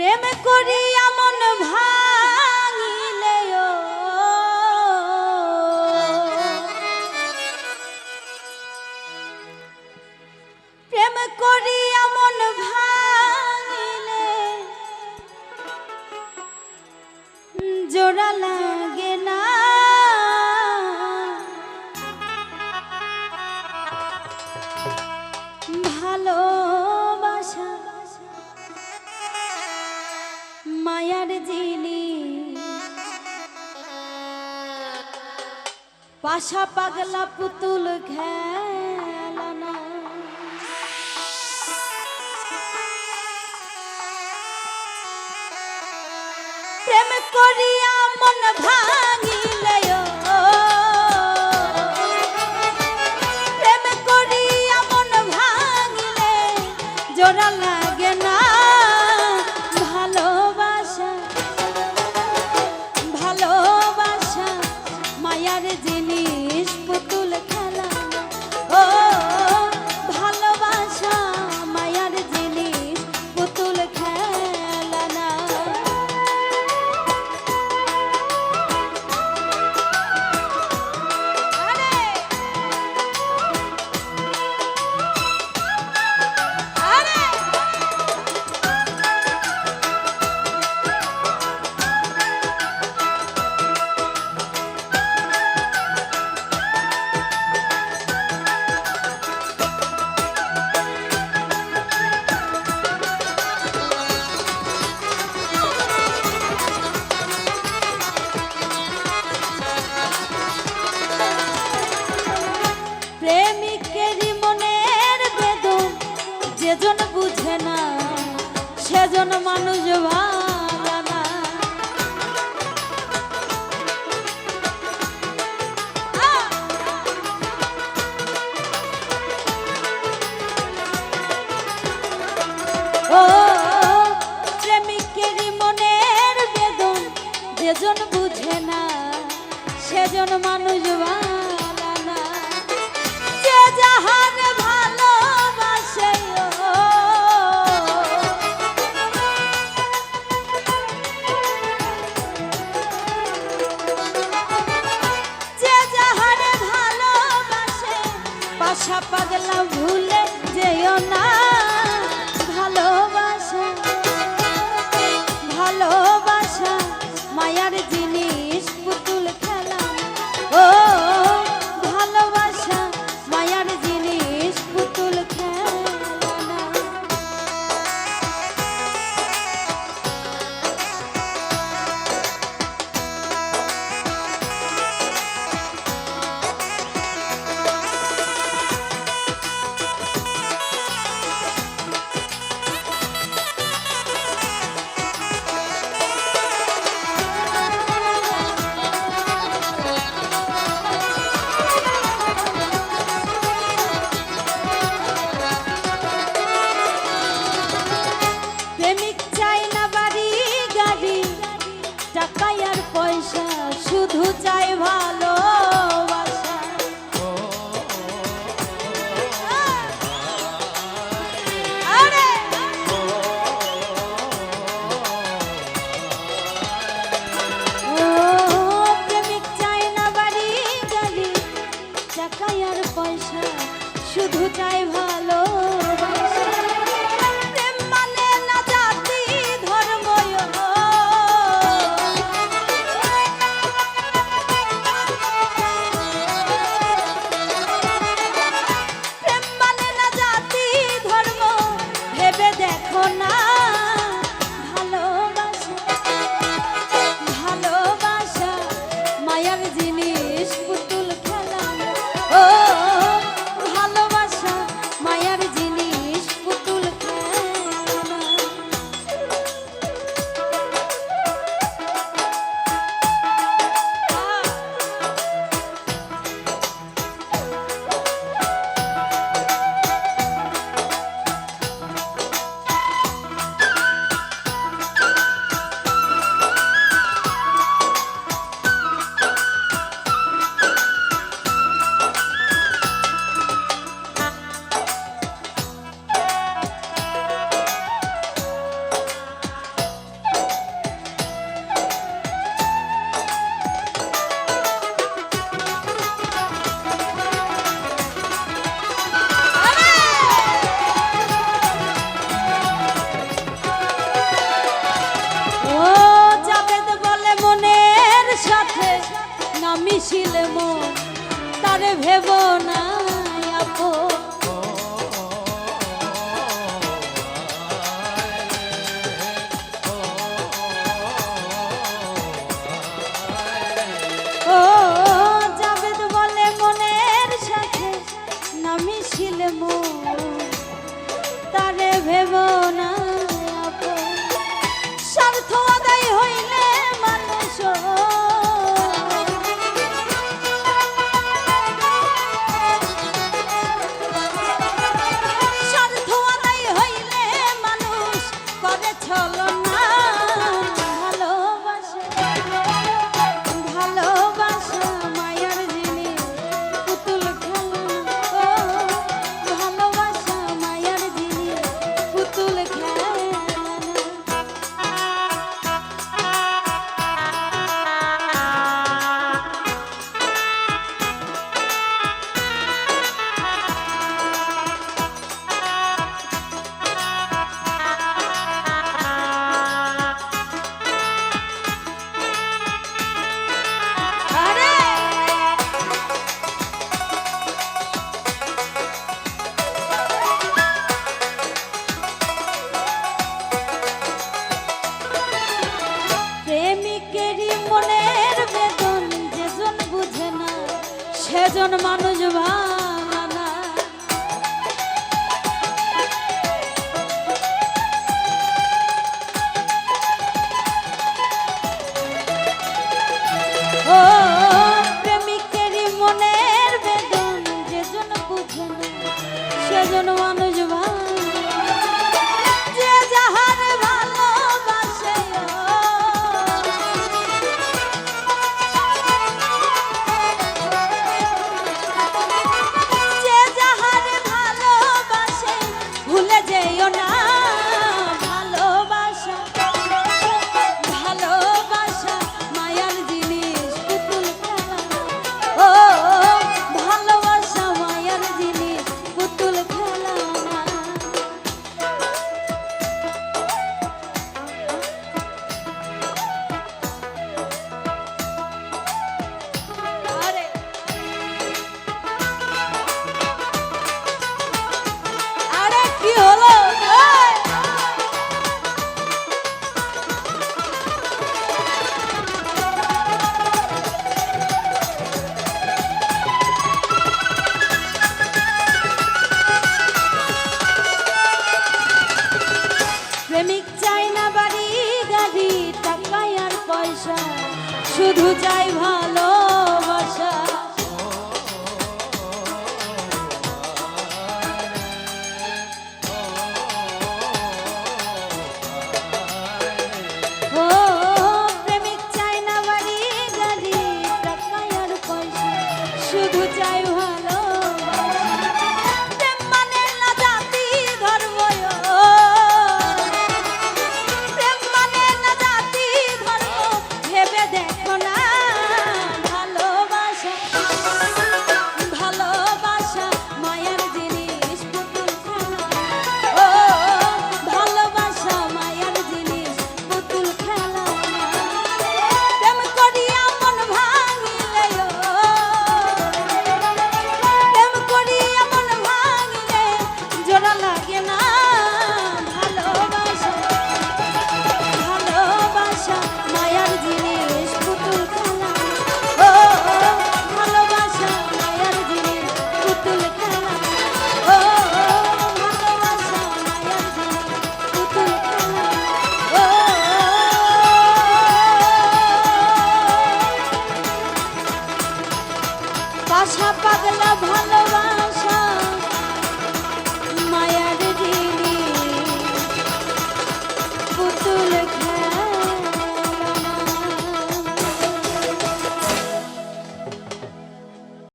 প্রেম করি। মায়ার জিনি। পাশা পাগলা পুতুল খেলানা। প্রেম করিয়া মন ভাই জন মানুষ ভালা প্রেমিকেরই মনের বেদন যেজন বুঝে না সেজন মানুষ শুধু চাই ভালো আশা পাগলা ভালোবাসা।